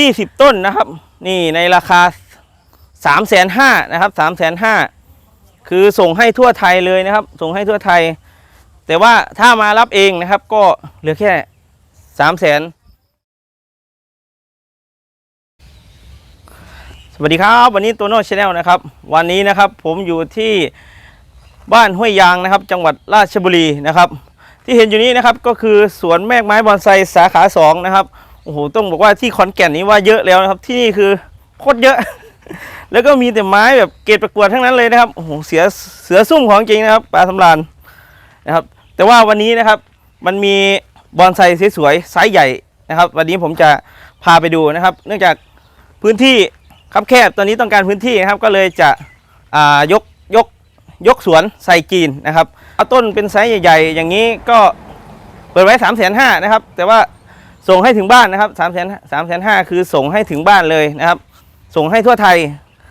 ยี่สิบต้นนะครับ นี่ในราคาสามแสนห้านะครับสามแสนห้าคือส่งให้ทั่วไทยเลยนะครับ ส่งให้ทั่วไทย แต่ว่าถ้ามารับเองนะครับ ก็เหลือแค่สามแสนสวัสดีครับวันนี้ตัวโน้ตชาแนลนะครับ วันนี้นะครับผมอยู่ที่บ้านห้วยยางนะครับ จังหวัดราชบุรีนะครับ ที่เห็นอยู่นี้นะครับก็คือสวนแมกไม้บอนไซสาขาสองนะครับ โอ้โหต้องบอกว่าที่ขอนแก่นนี้ว่าเยอะแล้วนะครับ ที่นี่คือโคตรเยอะ แล้วก็มีแต่ไม้แบบเกรดประกวดทั้งนั้นเลยนะครับโอ้โหเสือเสือซุ่มของจริงนะครับปลาสำรานนะครับ แต่ว่าวันนี้นะครับมันมีบอนไซสวยๆไซส์ใหญ่นะครับ วันนี้ผมจะพาไปดูนะครับ เนื่องจากพื้นที่คับแคบตอนนี้ต้องการพื้นที่นะครับก็เลยจะยกยกยกสวนไซจีนนะครับเอาต้นเป็นไซส์ใหญ่ ๆ อย่างนี้ก็เปิดไว้3ามแสนห้านะครับ แต่ว่า ส่งให้ถึงบ้านนะครับสามแสนสามแสนห้าคือส่งให้ถึงบ้านเลยนะครับ ส่งให้ทั่วไทย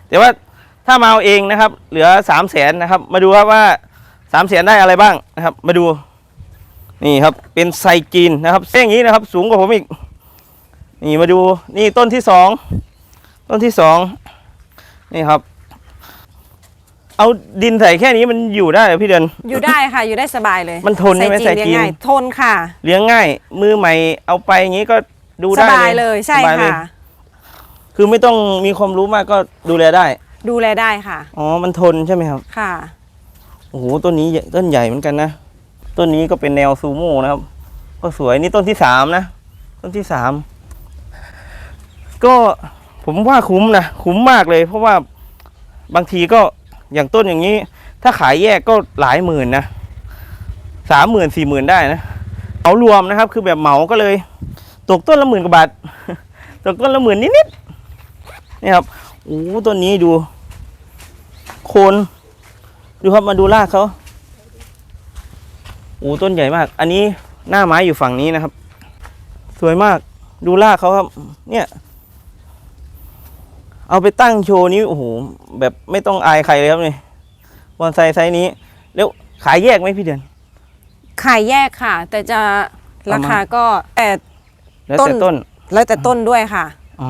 แต่ว่าถ้ามาเอาเองนะครับ เหลือสามแสนนะครับ มาดูครับว่าสามแสนได้อะไรบ้างนะครับ มาดูนี่ครับเป็นไซจีนนะครับเส้นอย่างนี้นะครับ สูงกว่าผมอีกนี่มาดูนี่ต้นที่สองต้นที่สองนี่ครับ เอาดินใส่แค่นี้มันอยู่ได้เหรอพี่เดินอยู่ได้ค่ะ อยู่ได้สบายเลยมันทนใช่ไหมใส่จีนใส่จีน เลี้ยงง่ายทนค่ะ เลี้ยงง่าย มือใหม่เอาไปอย่างนี้ก็ดูสได้บายเลยใช่สบายเลยค่ะคือไม่ต้องมีความรู้มากก็ดูแลได้ ดูแลได้ค่ะ อ๋อ มันทนใช่ไหมครับ ค่ะ โอ้โห ต้นนี้ใหญ่ต้นใหญ่เหมือนกันนะ ต้นนี้ก็เป็นแนวซูโม่นะครับ ก็สวย นี่ต้นที่สามนะ ต้นที่สาม ก็ผมว่าคุ้มนะ คุ้มมากเลย เพราะว่าบางทีก็ อย่างต้นอย่างนี้ ถ้าขายแยกก็หลายหมื่นนะสามหมื่นสี่หมื่นได้นะเอารวมนะครับ คือแบบเหมาก็เลย ตกต้นละหมื่นกว่าบาทตกต้นละหมื่นนิดๆนี่ครับโอ้ต้นนี้ดู โคน ดูครับมาดูรากเขาโอ้ต้นใหญ่มาก อันนี้หน้าไม้อยู่ฝั่งนี้นะครับ สวยมากดูรากเขาครับ เนี่ย เอาไปตั้งโชว์นี้โอ้โหแบบไม่ต้องอายใครเลยครับนี่บอนไซไซส์นี้ แล้วขายแยกไหมพี่เดือน ขายแยกค่ะ แต่จะราคาก็แต่แล้วแต่ต้ต้นนแล้วแต่ต้นด้วยค่ะอ๋อ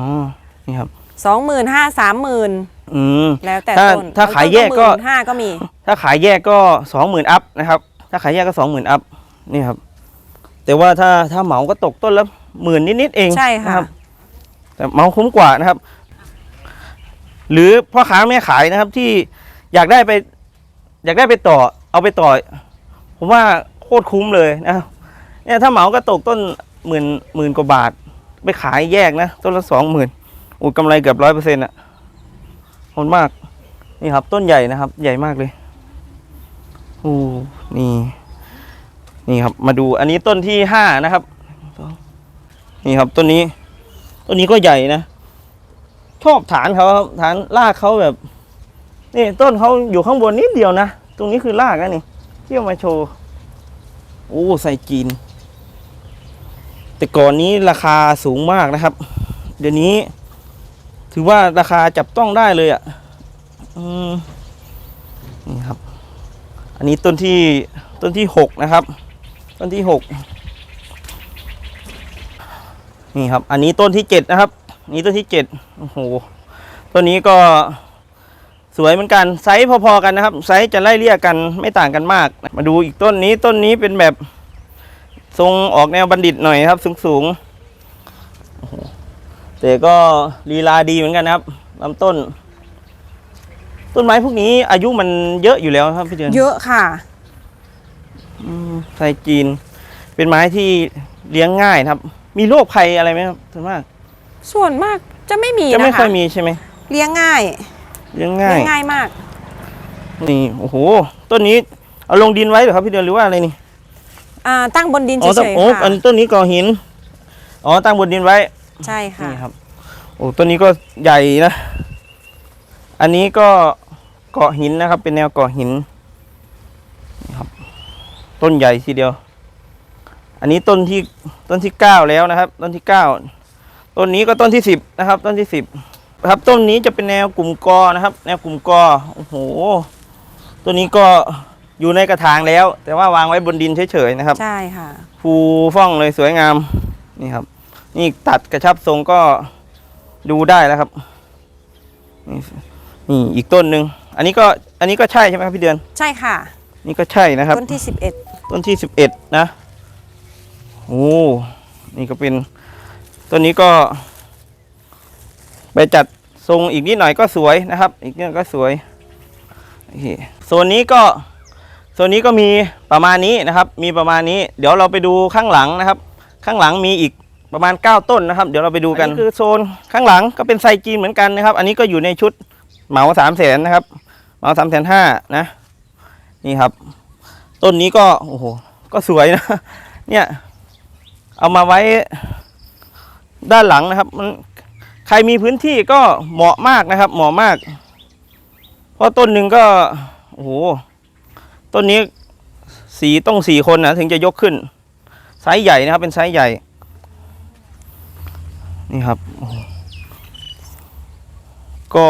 นี่ครับสองหมื่นห้าสามหมื่นอืมแล้วแต่ถ้าต้นถ้าขายแยกก็ห้าก็มี ถ้าขายแยกก็สองหมื่นอัพนะครับ ถ้าขายแยกก็สองหมื่นอัพนี่ครับ แต่ว่าถ้าถ้าเหมาก็ตกต้นละหมื่นนิดๆเองใช่นค่ะรับแต่เหมาคุ้มกว่านะครับ หรือพ่อค้าแม่ขายนะครับที่อยากได้ไป อยากได้ไปต่อ เอาไปต่อ ผมว่าโคตรคุ้มเลยนะเนี่ยถ้าเหมาก็ตกต้นหมื่นหมื่นกว่าบาท ไปขายแยกนะ ต้นละสองหมื่นโอ้กำไรเกือบร้อยเปอร์เซ็นต์อะโหดมาก นี่ครับ ต้นใหญ่นะครับ ใหญ่มากเลยโอ้นี่ นี่ครับ มาดูอันนี้ต้นที่ห้านะครับ นี่ครับต้นนี้ ต้นนี้ก็ใหญ่นะ ชอบฐานเขาครับฐานรากเขาแบบนี่ต้นเขาอยู่ข้างบนนิดเดียวนะ ตรงนี้คือรากนะนี่ที่เอามาโชว์โอ้ใส่จีน แต่ก่อนนี้ราคาสูงมากนะครับ เดี๋ยวนี้ ถือว่าราคาจับต้องได้เลยอะ่ะนี่ครับ อันนี้ต้นที่ต้นที่หกนะครับ ต้นที่หกนี่ครับ อันนี้ต้นที่เจ็ดนะครับ นี่ต้นที่เจ็ดโอ้โหต้นนี้ก็สวยเหมือนกันไซส์พอๆกันนะครับ ไซส์จะไล่เลี่ยกันไม่ต่างกันมาก มาดูอีกต้นนี้ต้นนี้เป็นแบบทรงออกแนวบัณฑิตหน่อยครับ สูงๆโอ้โหแต่ก็ลีลาดีเหมือนกันนะครับลำต้น ต้นไม้พวกนี้อายุมันเยอะอยู่แล้วครับพี่เดือนเยอะค่ะอืมไทยจีน เป็นไม้ที่เลี้ยงง่ายนะครับ มีโรคภัยอะไรไหมครับส่วนมาก ส่วนมากจะไม่มีจะนะไม่คะค่อยมีใช่ไหมเลี้ยงง่ายเลี้ยงเลี้ง่ายย งง่ายมาก นี่ โอ้โห ต้นนี้เอาลงดินไว้เหรอครับพี่เดือนหรือว่าอะไรนี่ อ่าตั้งบนดินอ๋อเฉตั้งยโอ้ๆค่ะอันต้นนี้ก่อหิน อ๋อ ตั้งบนดินไว้ ใช่ค่ะ นี่ครับ โอ้ต้นนี้ก็ใหญ่นะ อันนี้ก็เกาะหินนะครับ เป็นแนวเกาะหินนี่ครับ ต้นใหญ่ทีเดียว อันนี้ต้นที่ต้นที่เก้าแล้วนะครับ ต้นที่เก้า ต้นนี้ก็ต้นที่สิบนะครับ ต้นที่สิบครับต้นนี้จะเป็นแนวกลุ่มกอนะครับ แนวกลุ่มกอโอ้โหต้นนี้ก็อยู่ในกระถางแล้ว แต่ว่าวางไว้บนดินเฉยๆนะครับ ใช่ค่ะฟูฟ่องเลยสวยงามนี่ครับ นี่ตัดกระชับทรงก็ดูได้แล้วครับนี่นี่อีกต้นหนึ่งอันนี้ก็อันนี้ก็ใช่ใช่ไหมครับพี่เดือน ใช่ค่ะ นี่ก็ใช่นะครับ ต้นที่ต้นที่สิบเอ็ดนะโอ้นี่ก็เป็น ต้นนี้ก็ ไปจัดทรงอีกนิดหน่อยก็สวยนะครับ อีกนิดหน่อยก็สวยโอเคโซนนี้ก็โซนนี้ก็มีประมาณนี้นะครับ มีประมาณนี้ เดี๋ยวเราไปดูข้างหลังนะครับ ข้างหลังมีอีกประมาณ 9 ต้นนะครับ เดี๋ยวเราไปดูกันคือโซนข้างหลังก็เป็นไซจีนเหมือนกันนะครับ อันนี้ก็อยู่ในชุดเหมาสามแสนนะครับ เหมาสามแสนห้านะ นี่ครับ ต้นนี้ก็โอ้โหก็สวยนะ เนี่ย เอามาไว้ ด้านหลังนะครับ มันใครมีพื้นที่ก็เหมาะมากนะครับ เหมาะมาก เพราะต้นหนึ่งก็โอ้โหต้นนี้สีต้องสี่คนนะถึงจะยกขึ้นไซส์ใหญ่นะครับ เป็นไซส์ใหญ่ นี่ครับ ก็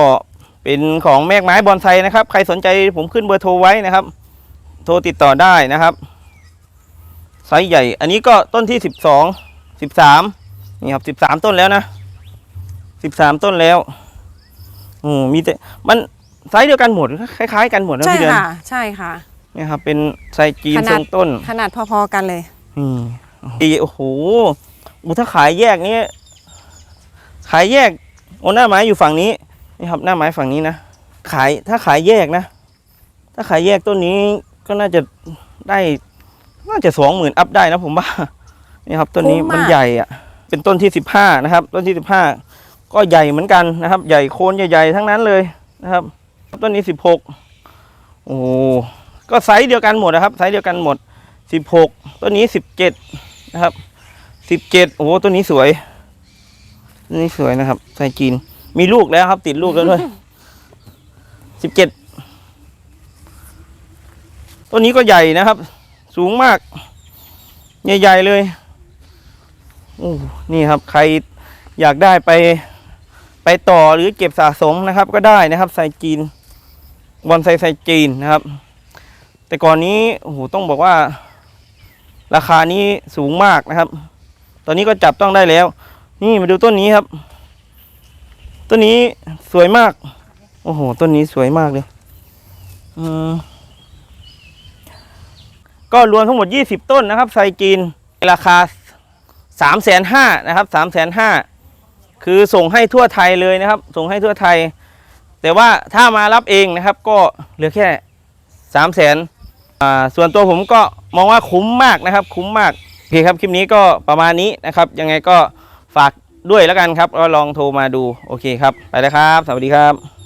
เป็นของแมกไม้บอนไซนะครับ ใครสนใจผมขึ้นเบอร์โทรไว้นะครับ โทรติดต่อได้นะครับ ไซส์ใหญ่ อันนี้ก็ต้นที่สิบสองสิบสาม นี่ครับสิบสามต้นแล้วนะสิบสามต้นแล้วอืมมีแต่มันไซส์เดียวกันหมดคล้ายๆกันหมด11นะใช่พี่เดือนค่ะ ใช่ค่ะเนี่ยครับ เป็นไซส์จีนขทนาดรงต้นขนาดพอๆกันเลย อืมดีโอ้โหอูถ้าขายแยกนี้ขายแยกโอ้หน้าไม้อยู่ฝั่งนี้นี่ครับหน้าไม้ฝั่งนี้นะขายถ้าขายแยกนะ ถ้าขายแยกต้นนี้ก็น่าจะได้ น่าจะสองหมื่นอัพได้นะผมว่านี่ครับต้นนี้คุ้มมาก มันใหญ่อะ เป็นต้นที่สิบห้านะครับ ต้นที่สิบห้าก็ใหญ่เหมือนกันนะครับ ใหญ่โคนใหญ่ๆทั้งนั้นเลยนะครับ ต้นนี้สิบหกโอ้ก็ไซส์เดียวกันหมดนะครับไซส์เดียวกันหมดสิบหกต้นนี้สิบเจ็ดนะครับสิบเจ็ดโอ้ต้นนี้สวยต้นนี้สวยนะครับไซจีนมีลูกแล้วครับ ติดลูกแล้วด้วยสิบเจ็ดต้นนี้ก็ใหญ่นะครับ สูงมาก ใหญ่ๆเลย โอ้นี่ครับใครอยากได้ไปไปต่อหรือเก็บสะสมนะครับ ก็ได้นะครับไซจีนบอนไซไซจีนนะครับ แต่ก่อนนี้โอ้โหต้องบอกว่า ราคานี้สูงมากนะครับ ตอนนี้ก็จับต้องได้แล้ว นี่มาดูต้นนี้ครับ ต้นนี้สวยมาก โอ้โหต้นนี้สวยมากเลยอืมก็รวมทั้งหมด 20 ต้นนะครับไซจีนราคา 3 5 0 0 0นห้านะครับ3 5 0 0 0คือส่งให้ทั่วไทยเลยนะครับ ส่งให้ทั่วไทย แต่ว่าถ้ามารับเองนะครับ ก็เหลือแค่3 0 0 0 0นอ่าส่วนตัวผมก็มองว่าคุ้มมากนะครับ คุ้มมากโอเคครับคลิปนี้ก็ประมาณนี้นะครับ ยังไงก็ฝากด้วยแล้วกันครับก็ลองโทรมาดูโอเคครับ ไปแล้วครับ สวัสดีครับ